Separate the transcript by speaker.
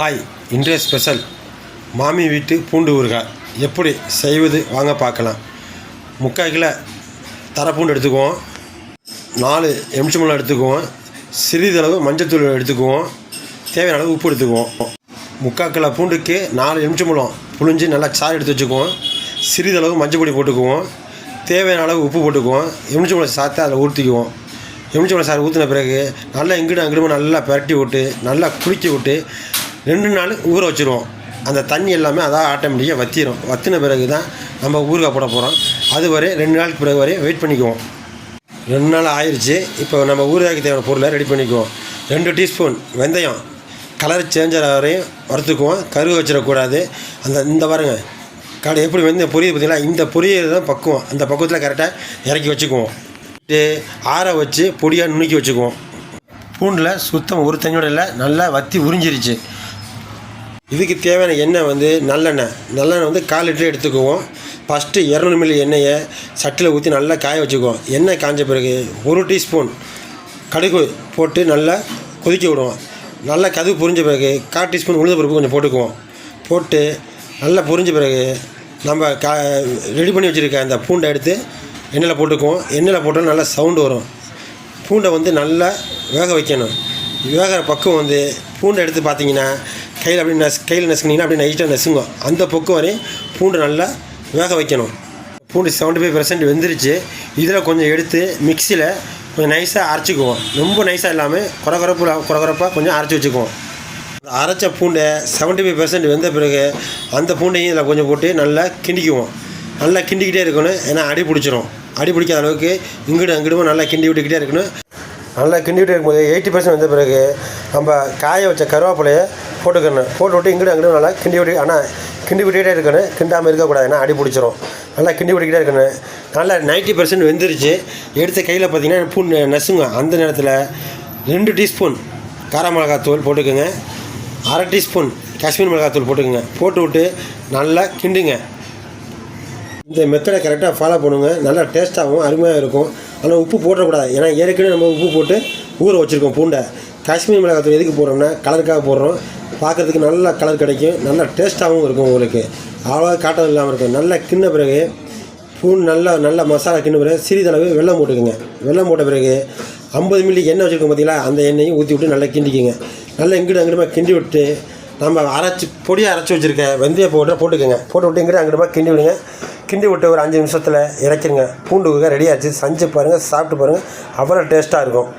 Speaker 1: Hi இன்றைய special மாமி வீட்டு பூண்டு ஊறுகாய் எப்படி செய்வது? வாங்க பார்க்கலாம். முக்கால் கிலோ தரப்பூண்டு எடுத்துக்குவோம். நாலு எலுமிச்சம்பழம் எடுத்துக்குவோம். சிறிதளவு மஞ்சத்தூள் எடுத்துக்குவோம். தேவையான அளவு உப்பு எடுத்துக்குவோம். முக்கால் கிலோ பூண்டுக்கு நாலு எலுமிச்சம்பழம் புழிஞ்சு நல்லா சாறு எடுத்து வச்சுக்குவோம். சிறிதளவு மஞ்சள் பொடி போட்டுக்குவோம். தேவையான அளவு உப்பு போட்டுக்குவோம். எலுமிச்சம்பழம் சாத்தை அதில் ஊற்றிக்குவோம் எலுமிச்சம்பழம் சாறு ஊற்றின பிறகு நல்லா இங்கிடும் அங்கிடுமா நல்லா பரட்டி விட்டு நல்லா குளிக்க விட்டு ரெண்டு நாள் ஊற வச்சுருவோம். அந்த தண்ணி எல்லாமே அதான் ஆட்டோமேட்டிக்காக வத்திரும். வத்தின பிறகு தான் நம்ம ஊறுகாய் போட போகிறோம் அது வரை ரெண்டு நாளுக்கு பிறகு வரையும் வெயிட் பண்ணிக்குவோம். ரெண்டு நாள் ஆயிடுச்சு இப்போ நம்ம ஊறுகாய்க்கு தேவையான பொருளை ரெடி பண்ணிக்குவோம். ரெண்டு டீஸ்பூன் வெந்தயம். கலர் சேஞ்ச் ஆகிற வரையும் வறுத்துக்குவோம். கருகு வச்சிடக்கூடாது. அந்த இந்த பாருங்க. கடை எப்படி வெந்தயம் பொரியுது பார்த்தீங்களா? இந்த பொரியல் தான் பக்குவம். அந்த பக்குவத்தில் கரெக்டாக இறக்கி வச்சுக்குவோம். ஆற வச்சு பொடியாக நுணுக்கி வச்சுக்குவோம். பூண்டில் சுத்தம் ஒரு தண்ணியோட இல்லை. நல்லா வத்தி உறிஞ்சிருச்சு. இதுக்கு தேவையான எண்ணெய் வந்து நல்லெண்ணெய். நல்லெண்ணெய் வந்து கால் லிட்டர் எடுத்துக்குவோம். ஃபஸ்ட்டு இரநூறு மில்லி எண்ணெயை சட்டியில் ஊற்றி நல்லா காய வச்சுக்குவோம். எண்ணெய் காய்ஞ்ச பிறகு ஒரு டீஸ்பூன் கடுகு போட்டு நல்லா கொதிக்க விடுவோம். நல்லா கதுவு புரிஞ்ச பிறகு கால் டீஸ்பூன் உளுந்த பருப்பு கொஞ்சம் போட்டுக்குவோம். போட்டு நல்லா பொரிஞ்ச பிறகு நம்ம கா ரெடி பண்ணி வச்சுருக்க அந்த பூண்டை எடுத்து எண்ணெயில் போட்டுக்குவோம். எண்ணெயில் போட்டால் நல்லா சவுண்டு வரும். பூண்டை வந்து நல்லா வேக வைக்கணும். வேகிற பக்கம் வந்து பூண்டை எடுத்து பார்த்தீங்கன்னா கையில் அப்படி நஸ் கையில் நசுக்குனீங்கன்னா அப்படி நைட்டாக நசுங்கும். அந்த பக்கம் வரையும் பூண்டு நல்லா வேக வைக்கணும். பூண்டு செவன்ட்டி ஃபைவ் பர்சன்ட் வெந்துருச்சு. இதில் கொஞ்சம் எடுத்து மிக்சியில் கொஞ்சம் நைஸாக அரைச்சிக்குவோம். ரொம்ப நைஸாக இல்லாமல் குறகுறப்பு குறகுறப்பாக கொஞ்சம் அரைச்சி வச்சுக்குவோம். அரைச்ச பூண்டை செவன்ட்டி ஃபைவ் பர்சன்ட் வெந்த பிறகு அந்த பூண்டையும் இதில் கொஞ்சம் போட்டு நல்லா கிண்டிக்குவோம். நல்லா கிண்டிக்கிட்டே இருக்கணும். ஏன்னா அடி பிடிச்சிரும். அடி பிடிக்காத அளவுக்கு இங்கிடும் அங்கிடுமோ நல்லா கிண்டி விட்டுக்கிட்டே இருக்கணும். நல்லா கிண்டிகிட்டே இருக்கும்போது எயிட்டி பர்சன்ட் வந்த பிறகு நம்ம காய வச்ச கருவேப்பிலையை போட்டுக்கணும். போட்டு விட்டு இங்கிட்ட அங்கிடும் நல்லா கிண்டி விட்டு ஆனால் கிண்டி விட்டுக்கிட்டே இருக்கணும். கிண்டாமல் இருக்கக்கூடாது ஏன்னா அடி பிடிச்சிரும். நல்லா கிண்டி விட்டுக்கிட்டே இருக்கணும். நல்லா நைன்ட்டி பர்சன்ட் வெந்துருச்சு. எடுத்த கையில் பார்த்தீங்கன்னா பூ நசுங்க அந்த நேரத்தில் ரெண்டு டீஸ்பூன் கார மிளகாத்தூள் போட்டுக்கோங்க. அரை டீஸ்பூன் காஷ்மீர் மிளகாத்தூள் போட்டுக்கோங்க. போட்டு விட்டு நல்லா கிண்டுங்க. இந்த மெத்தடை கரெக்டாக ஃபாலோ பண்ணுங்க. நல்லா டேஸ்ட்டாகவும் அருமையாக இருக்கும். ஆனால் உப்பு போடக்கூடாது ஏன்னா ஏற்கனவே நம்ம உப்பு போட்டு ஊற வச்சுருக்கோம் பூண்டை. காஷ்மீர் மிளகாத்தூள் எதுக்கு போடுறோம்னா கலருக்காக போடுறோம். பார்க்குறதுக்கு நல்ல கலர் கிடைக்கும். நல்லா டேஸ்ட்டாகவும் இருக்கும் உங்களுக்கு. அவ்வளோ காட்டம் இல்லாமல் இருக்கும். நல்லா கிண்ண பிறகு பூண்டு நல்லா நல்லா மசாலா கிண்ண பிறகு சிறிதளவு வெள்ளம் போட்டுக்கோங்க. வெல்லம் போட்ட பிறகு ஐம்பது மில்லி எண்ணெய் வச்சுருக்கோம் பார்த்தீங்களா அந்த எண்ணெயும் ஊற்றி விட்டு நல்லா கிண்டிக்கோங்க. நல்லா எங்கிட்ட அங்கிட்டுமா கிண்டி விட்டு நம்ம அரைச்சி பொடியாக அரைச்சி வச்சுருக்க வெந்தய போட்டு போட்டுக்கோங்க. போட்டு விட்டு இங்கிட்டு அங்கிட்டுமா கிண்டி விடுங்க. கிண்டி விட்டு ஒரு அஞ்சு நிமிஷத்தில் இறக்கிடுங்க பூண்டு ரெடி ஆச்சு. செஞ்சு பாருங்கள் சாப்பிட்டு பாருங்கள் அவ்வளோ டேஸ்ட்டாக இருக்கும்.